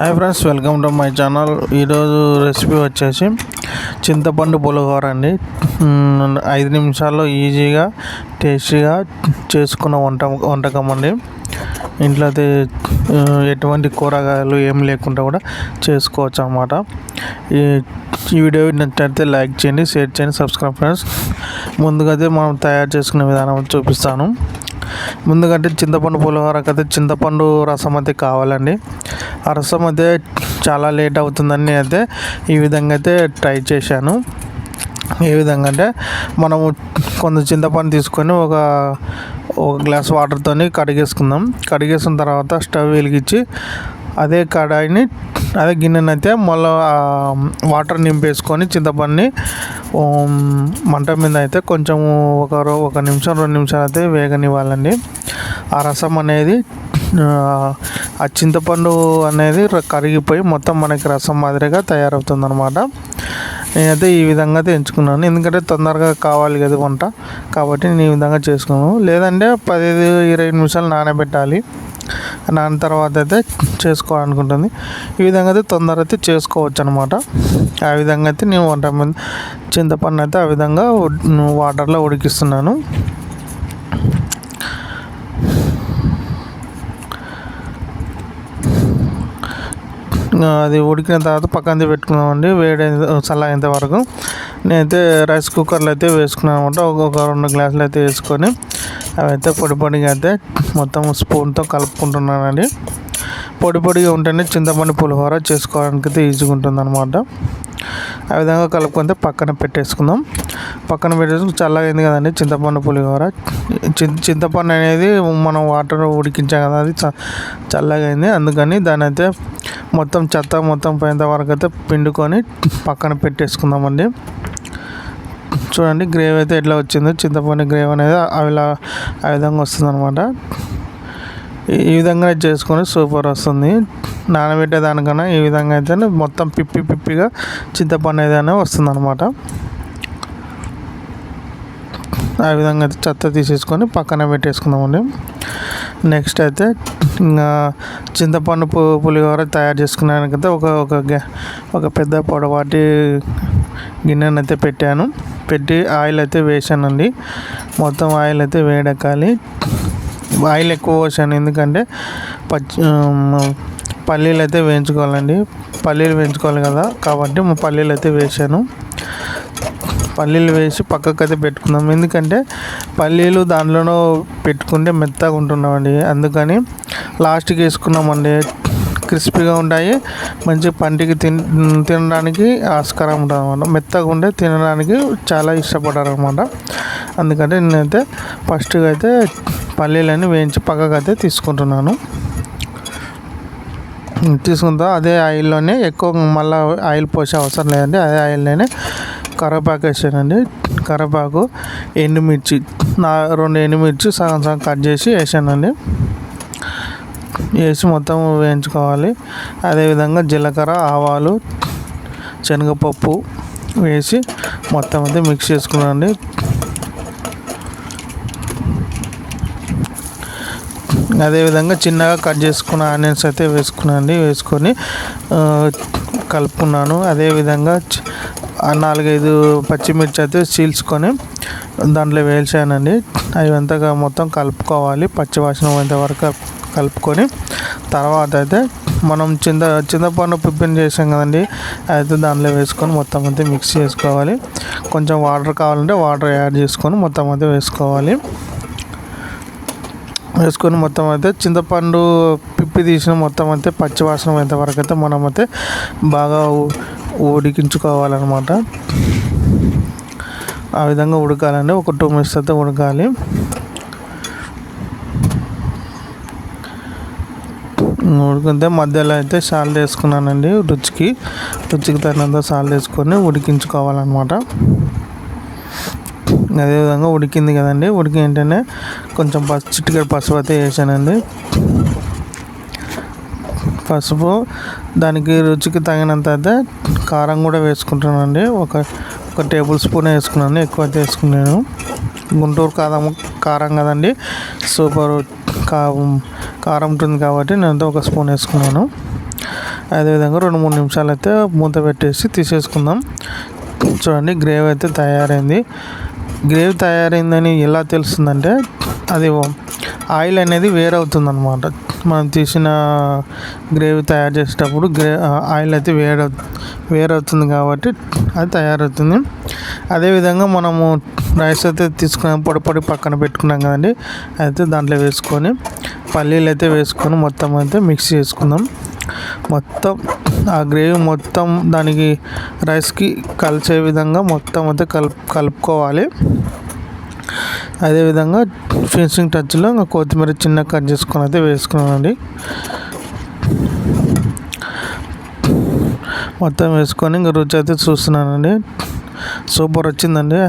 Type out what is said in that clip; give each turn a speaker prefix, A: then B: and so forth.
A: Hi friends welcome to my channel ఈరోజు recipe వచ్చేసి చింతపండు పులిహోర అండి. ఐదు నిమిషాల్లో ఈజీగా టేస్టీగా చేసుకున్న వంట వంటకం అండి. ఇంట్లో అయితే ఎటువంటి కూరగాయలు ఏం లేకుండా కూడా చేసుకోవచ్చు అన్నమాట. ఈ ఈ వీడియో నచ్చినట్లయితే లైక్ చేయండి షేర్ చేయండి సబ్స్క్రైబ్ ఫ్రెండ్స్ ముందుగా అయితే మనం తయారు చేసుకునే విధానం చూపిస్తాను. ముందుకంటే చింతపండు పులిహోరకి అయితే చింతపండు రసం అయితే కావాలండి. ఆ రసం అయితే చాలా లేట్ అవుతుందని నేనైతే ఈ విధంగా అయితే ట్రై చేశాను. ఏ విధంగా అంటే మనము కొంత చింతపండు తీసుకొని ఒక ఒక గ్లాస్ వాటర్తోని కడిగేసుకుందాం. కడిగేసిన తర్వాత స్టవ్ వెలిగించి అదే కడాయిని అదే గిన్నెని అయితే మళ్ళీ వాటర్ నింపేసుకొని చింతపండుని మంట మీద అయితే కొంచెం ఒక రో- ఒక నిమిషం రెండు నిమిషాలు అయితే వేగనివ్వాలండి. ఆ రసం అనేది ఆ, చింతపండు అనేది కరిగిపోయి మొత్తం మనకి రసం మాదిరిగా తయారవుతుంది అనమాట నేనైతే ఈ విధంగా అయితే ఎంచుకున్నాను ఎందుకంటే తొందరగా కావాలి కదా వంట. కాబట్టి నేను ఈ విధంగా చేసుకున్నాను. లేదంటే పదిహేను ఇరవై నిమిషాలు నానబెట్టాలి. నాన్న తర్వాత అయితే చేసుకోవాలనుకుంటుంది. ఈ విధంగా అయితే తొందర అయితే చేసుకోవచ్చు అనమాట ఆ విధంగా అయితే నేను వంట చింతపండు అయితే ఆ విధంగా వాటర్లో ఉడికిస్తున్నాను. అది ఉడికిన తర్వాత పక్కన పెట్టుకున్నామండి. వేడి చల్లైనంత వరకు. నేనైతే రైస్ కుక్కర్లో అయితే వేసుకున్నాను అనమాట. ఒక రెండు గ్లాసులు అయితే వేసుకొని అవి అయితే పొడి పొడిగా అయితే మొత్తం స్పూన్తో కలుపుకుంటున్నానండి. పొడి పొడిగా ఉంటేనే చింతపండు పులిహోర చేసుకోవడానికి అయితే ఈజీగా ఉంటుంది అనమాట ఆ విధంగా కలుపుకుంటే పక్కన పెట్టేసుకుందాం. పక్కన పెట్టేసుకుని చల్లగైంది కదండి చింతపండు పులిహోర. చింతపండు అనేది మనం వాటర్ ఉడికించాం కదా అది చ- చల్లగైంది అందుకని దాని అయితే మొత్తం చెత్త మొత్తం పోయేంత వరకు అయితే పిండుకొని పక్కన పెట్టేసుకుందామండి. చూడండి గ్రేవీ అయితే ఎట్లా వచ్చిందో చింతపండు గ్రేవీ అనేది అవిలా ఆ విధంగా వస్తుంది అనమాట ఈ విధంగా చేసుకొని సూపర్ వస్తుంది. నానబెట్టే దానికన్నా ఈ విధంగా అయితే మొత్తం పిప్పి పిప్పిగా చింతపండు ఏదైనా వస్తుంది అనమాట ఆ విధంగా అయితే చెత్త తీసేసుకొని పక్కన పెట్టేసుకుందామండి. నెక్స్ట్ అయితే ఇంకా చింతపండు పు పులిహోర తయారు చేసుకున్నానికైతే ఒక ఒక గ్యా- ఒక పెద్ద పొడవాటి గిన్నెను అయితే పెట్టాను. పెట్టి ఆయిల్ అయితే వేసానండి. మొత్తం ఆయిల్ అయితే వేడెక్కాలి. ఆయిల్ ఎక్కువ పోసాను ఎందుకంటే పచ్చి పల్లీలు అయితే వేయించుకోవాలండి. పల్లీలు వేయించుకోవాలి కదా. కాబట్టి మా పల్లీలు అయితే వేసాను. పల్లీలు వేసి పక్కకు అయితే పెట్టుకుందాం. ఎందుకంటే పల్లీలు దాంట్లోనూ పెట్టుకుంటే మెత్తగా ఉంటున్నామండి. అందుకని లాస్ట్కి వేసుకున్నామండి. క్రిస్పీగా ఉంటాయి. మంచి పంటికి తిన్ తినడానికి ఆస్కారం ఉంటుంది అనమాట మెత్తగా ఉంటే తినడానికి చాలా ఇష్టపడ్డారు అనమాట అందుకంటే నేనైతే ఫస్ట్గా అయితే పల్లీలని వేయించి పక్కకు అయితే తీసుకుంటున్నాను. తీసుకుందాం అదే ఆయిల్లోనే ఎక్కువ మళ్ళీ ఆయిల్ పోసే అవసరం లేదండి. అదే ఆయిల్లోనే కరివేపాకు వేసానండి. కరివేపాకు ఎండుమిర్చి నా రెండు ఎండుమిర్చి సగం సగం కట్ చేసి వేసానండి. వేసి మొత్తం వేయించుకోవాలి. అదేవిధంగా జీలకర్ర ఆవాలు శనగపప్పు వేసి మొత్తం అయితే మిక్స్ చేసుకున్నానండి. అదేవిధంగా చిన్నగా కట్ చేసుకున్న ఆనియన్స్ అయితే వేసుకున్నాను వేసుకొని కలుపుకున్నాను. అదేవిధంగా నాలుగైదు పచ్చిమిర్చి అయితే చీల్చుకొని దాంట్లో వేల్చానండి అవి అంతగా మొత్తం కలుపుకోవాలి పచ్చివాసన పోయేంత వరకు కలుపుకొని. తర్వాత అయితే మనం చింత చింతపండు పిప్పిన చేసాం కదండి అయితే దాంట్లో వేసుకొని మొత్తం అయితే మిక్స్ చేసుకోవాలి. కొంచెం వాటర్ కావాలంటే వాటర్ యాడ్ చేసుకొని మొత్తం అయితే వేసుకోవాలి. వేసుకొని మొత్తం అయితే చింతపండు పిప్పి తీసిన మొత్తం అయితే పచ్చి ఎంతవరకు వరకు అయితే మనం అయితే బాగా ఉడికించుకోవాలన్నమాట ఆ విధంగా ఉడకాలండి. ఒక టూ మినిట్స్ అయితే ఉడకాలి. ఉడికితే మధ్యలో అయితే సాల్ట్ వేసుకున్నానండి రుచికి. రుచికి తగినంత సాల్ట్ వేసుకొని ఉడికించుకోవాలన్నమాట. అదేవిధంగా ఉడికింది కదండి. ఉడికి ఏంటంటే కొంచెం పసు చిటికెడు పసుపు అయితే వేసానండి. పసుపు దానికి రుచికి తగినంత అయితే కారం కూడా వేసుకుంటానండి. ఒక ఒక టేబుల్ స్పూన్ వేసుకున్నాను ఎక్కువ అయితే వేసుకున్నాను. గుంటూరు కారం కారం కదండి. సూపర్ కా కారం ఉంటుంది కాబట్టి నేను ఒక స్పూన్ వేసుకున్నాను. అదేవిధంగా రెండు మూడు నిమిషాలు అయితే మూత పెట్టేసి తీసేసుకుందాం. చూడండి గ్రేవీ అయితే తయారైంది. గ్రేవీ తయారైందని ఎలా తెలుస్తుందంటే అది ఆయిల్ అనేది వేరవుతుంది అనమాట మనం తీసిన గ్రేవీ తయారు చేసేటప్పుడు గ్రే ఆయిల్ అయితే వేర వేరవుతుంది కాబట్టి అది తయారవుతుంది. అదేవిధంగా మనము రైస్ అయితే తీసుకున్న పొడి పొడి పక్కన పెట్టుకున్నాం కదండి అయితే దాంట్లో వేసుకొని పల్లీలు అయితే వేసుకొని మొత్తం అయితే మిక్స్ చేసుకుందాం. మొత్తం ఆ గ్రేవీ మొత్తం దానికి రైస్కి కలిసే విధంగా మొత్తం అయితే కలుపు కలుపుకోవాలి. అదేవిధంగా ఫినిషింగ్ టచ్లో ఇంకా కొత్తిమీర చిన్న కట్ చేసుకొని అయితే వేసుకున్నానండి. మొత్తం వేసుకొని ఇంకా రుచి అయితే చూస్తున్నానండి. సూపర్ వచ్చిందండి.